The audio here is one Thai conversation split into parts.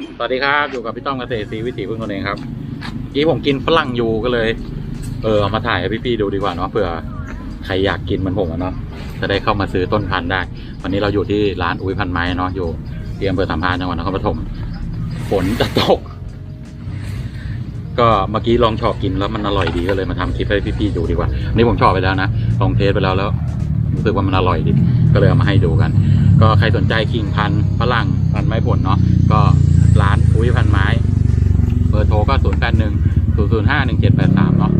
สวัสดีครับอยู่กับพี่ต้อมเกษตรศรีวิถีพึ่งตนเองครับเมื่อกี้ผมกินฝรั่งอยู่ก็เลย เออเอามาถ่ายให้พี่ๆดูดีกว่าเนาะเผื่อใครอยากกินเหมันผมอะเนาะจะได้เข้ามาซื้อต้นพันธุ์ได้ วันนี้เราอยู่ที่ร้านอุ้ยพันไม้เนาะอยู่ที่อำเภอสามพรานจังหวัดนครปฐมฝนจะตก ก็เมื่อกี้ลองชอบกินแล้วมันอร่อยดีก็เลยมาทำคลิปให้พี่ๆดูดีกว่าอันนี่ผมชอบไปแล้วนะลองเทสไปแล้วแล้วรู้สึกว่ามันอร่อยดีก็เลยเอามาให้ดูกัน ก็ใครสนใจคิงพันธุ์ฝรั่งพันธุ์ไม้ผลเนาะก็ ร้านอุ้ยพันไม้ เบอร์โทรก็ 0 8 1 0 0 5 1 7 8 3 เนาะ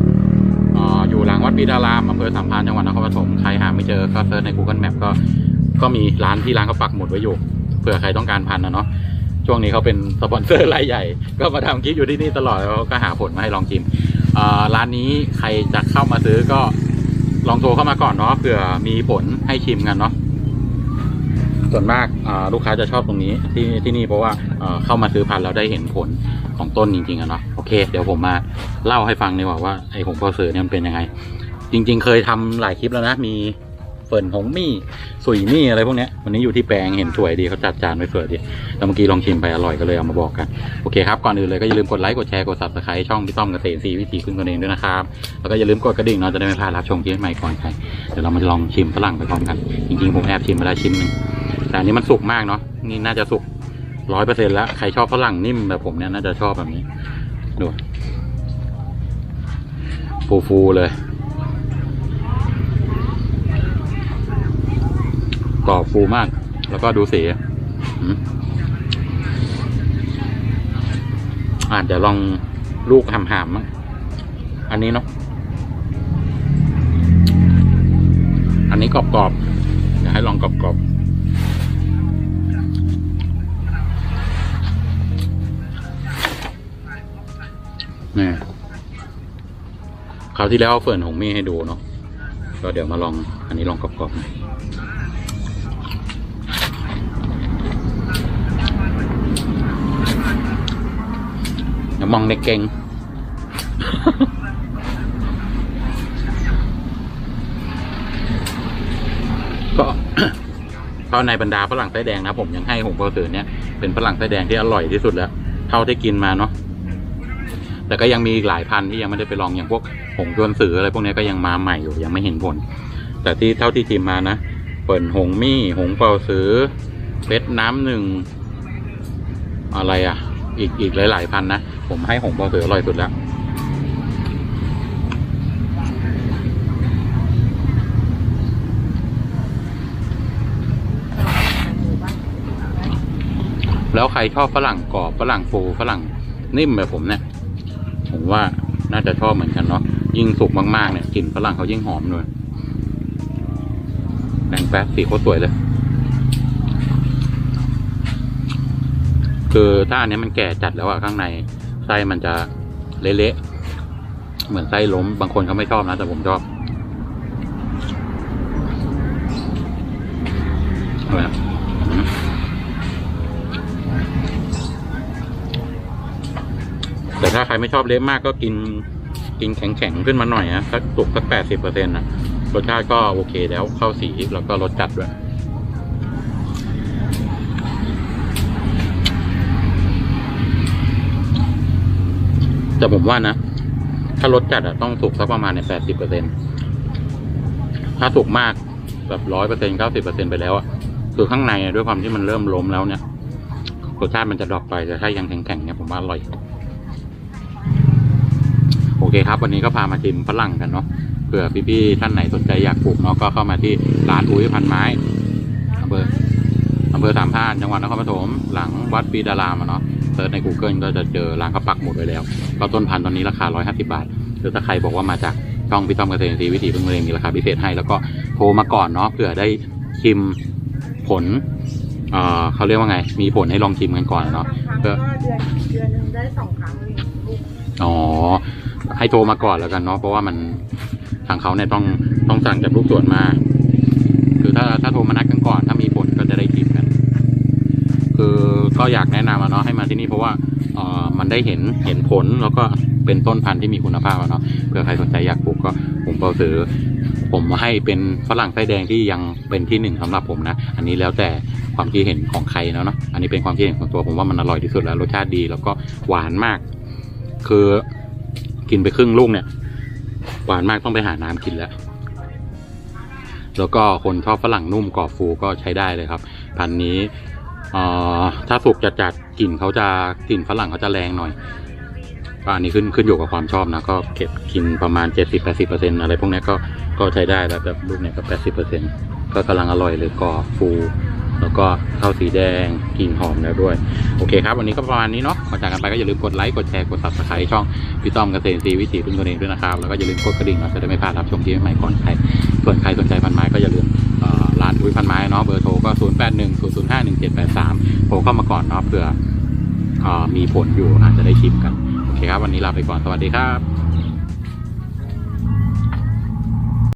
อ่ออยู่หลังวัดปีดารามอำเภอสัมพันจังหวัดนครปฐมใครหาไม่เจอก็เซิร์ชใน Google Map ก็ก็มีร้านที่ร้านเขาปักหมุดไว้อยู่เผื่อใครต้องการพันนะเนาะช่วงนี้เขาเป็นสปอนเซอร์รายใหญ่ ก็มาทำคลิปอยู่ที่นี่ตลอดแล้วก็หาผลมาให้ลองชิมอ่าร้านนี้ใครจะเข้ามาซื้อก็ลองโทรเข้ามาก่อนเนาะเผื่อมีผลให้ชิมกันเนาะ ส่วนมากลูกค้าจะชอบตรงนี้ที่ที่นี่เพราะว่าเเข้ามาซื้อพันธุ์แล้วได้เห็นผลของต้นจริงๆอะเนาะโอเค เดี๋ยวผมมาเล่าให้ฟังดีกว่าว่าไอ้หงเปาสือเนี่ยมันเป็นยังไง จริง ๆ เคยทำหลายคลิปแล้วนะมีเฟิร์นหงมี่สุยมี่อะไรพวกนี้วันนี้อยู่ที่แปลงเห็นสวยดีเขาจัดจานไว้สวยดีแล้วเมื่อกี้ลองชิมไปอร่อยก็เลยเอามาบอกกัน โอเคครับ ก่อนอื่นเลยก็อย่าลืมกดไลค์กดแชร์กด subscribe ช่องพี่ต้อมเกษตรซีวิถีพึ่งตนเองด้วยนะครับ แล้วก็อย่าลืมกดกระดิ่งเนาะจะได้ไม่พลาดรับชมคลิปใหม่ก่อนใครเดี๋ยวเรามาลองชิมฝรั่งไปพร้อมกัน จริงๆผมแอบชิมไปแล้วชิ้นหนึ่ง แต่อันนี้มันสุกมากเนาะนี่น่าจะสุกร้อยเปอร์เซ็นแล้ว ใครชอบฝรั่งนิ่มแบบผมเนี่ยน่าจะชอบแบบนี้ ดู ฟูฟูๆเลย กรอบฟูมาก แล้วก็ดูสีอืมอ่าเดี๋ยวลองลูกหำๆมั้งอันนี้เนาะ อันนี้กรอบๆเดี๋ยวให้ลองกรอบๆ นี่คราวที่แล้วเอาเฟิร์นหงมี่ให้ดูเนาะก็เดี๋ยวมาลอง อันนี้ลองกรอบๆหน่อยอย่ามองในเก่งก็เพราในบรรดาฝรั่งไส้แดงนะผมยังให้หงเปาสือเนี่ยเป็นฝรั่งไส้แดงที่อร่อยที่สุดแล้ว เท่าที่กินมาเนาะ แต่ก็ยังมีอีกหลายพันที่ยังไม่ได้ไปลองอย่างพวกหงจวนสืออะไรพวกนี้ก็ยังมาใหม่อยู่ยังไม่เห็นผล แต่ที่เท่าที่ชิมมานะเปิ่นหงมี่หงเปาสือเพชรน้ำหนึ่งอะไรอะ อีกอีกหลายๆพันนะผมให้หงเปาสืออร่อยสุดแล้วแล้วใครชอบฝรั่งกรอบฝรั่งฟูฝรั่งนิ่มแบบผมเนี่ย ผมว่าน่าจะชอบเหมือนกันเนาะยิ่งสุกมากๆเนี่ยกลิ่นฝรั่งเขายิ่งหอมด้วยแดงแป๊ดสีโคตรสวยเลย คือถ้าอันนี้มันแก่จัดแล้วอะข้างในไส้มันจะเละๆเหมือนไส้ล้มบางคนเขาไม่ชอบนะแต่ผมชอบเอาละอืม แต่ถ้าใครไม่ชอบเละมากก็กินกินแข็งๆขึ้นมาหน่อยนะสักสุกสักแปดสิบเปอร์เซ็นต์นะรสชาติก็โอเคแล้วเข้าสีแล้วก็รสจัดด้วยแต่ผมว่านะ ถ้ารสจัดอะต้องสุกสักประมาณในแปดสิบเปอร์เซ็นต์ถ้าสุกมากแบบร้อยเปอร์เซ็นต์เก้าสิบเปอร์เซ็นต์ไปแล้วอะคือข้างในด้วยความที่มันเริ่มล้มแล้วเนี่ยรสชาติมันจะดรอปไปแต่ถ้ายังแข็งๆเนี่ยผมว่าอร่อย เคครับ วันนี้ก็พามาชิมฝรั่งกันเนาะเผื่อพี่ๆท่านไหนสนใจอยากปลูกเนาะก็เข้ามาที่ร้านอุ้ยพันไม้อำเภออำเภอสามพรานจังหวัดนครปฐมหลังวัดปีดารามอะเนาะเซิร์ชใน Google ก็จะเจอร้านเขาปักหมุดไว้แล้วก็ต้นพันธุ์ตอนนี้ราคา 150 บาท หรือถ้าใครบอกว่ามาจากช่องพี่ต้อมเกษตรอินทรีย์วิถีพึ่งเมืองมีราคาพิเศษให้ แล้วก็โทรมาก่อนเนาะเผื่อได้ชิมผลเอ่อเขาเรียกว่าไง มีผลให้ลองชิมกันก่อนเนาะครั้งก็เดือนเดือนหนึ่งได้สองครั้งเองลูกอ๋อ ให้โทรมาก่อนแล้วกันเนาะเพราะว่ามันทางเขาเนี่ยต้องต้องสั่งจากลูกสวนมา คือถ้าถ้าโทรมานัดกันก่อน ถ้ามีผลก็จะได้ชิมกัน คือก็อยากแนะนำเนาะให้มาที่นี่เพราะว่าเอ่อมันได้เห็นเห็นผลแล้วก็เป็นต้นพันธุ์ที่มีคุณภาพอะเนาะเผื่อใครสนใจอยากปลูกก็ผมเปาซื้อผมให้เป็นฝรั่งไส้แดงที่ยังเป็นที่หนึ่งสำหรับผมนะ อันนี้แล้วแต่คความคิดเห็นของใครเนาะเนาะ อันนี้เป็นความคิดเห็นของตัวผมว่ามันอร่อยที่สุดแล้วรสชาติดีแล้วก็หวานมาก คือ กินไปครึ่งลูกเนี่ย หวานมากต้องไปหาน้ำกินแล้ว แล้วก็คนชอบฝรั่งนุ่มกรอบฟูก็ใช้ได้เลยครับ พันนี้อ่อถ้าสุกจัดจัดกลิ่นเขาจะกลิ่นฝรั่งเขาจะแรงหน่อยก็อันนี้ขึ้นขึ้นอยู่กับความชอบนะก็เก็บกินประมาณ 70-80%อะไรพวกนี้ก็ก็ใช้ได้แล้วแบบลูกเนี้ยก็ 80%ก็กำลังอร่อยเลยกรอบฟู แล้วก็ข้าวสีแดงกลิ่นหอมแล้วด้วย โอเคครับ วันนี้ก็ประมาณนี้เนาะก่อนจากกันไปก็อย่าลืมกดไลค์กดแชร์กด subscribe ช่องพี่ต้อมเกษตรซีวิถีพึ่งตัวเองด้วยนะครับ แล้วก็อย่าลืมกดกระดิ่งเนาจะได้ไม่พลาดรับชมที่ใหม่ๆก่อนใครส่วนใครสนใจพันไม้ก็อย่าลืมร้านอุ้ยพันไม้เนาะเบอร์โทรก็0 8 1 0 0 5 1 7 8 3โทรเข้ามาก่อนเนาะเผื่ออมีผลอยู่อาจจะได้ชิมกันโอเคครับวันนี้ลาไปก่อนสวัสดีครับ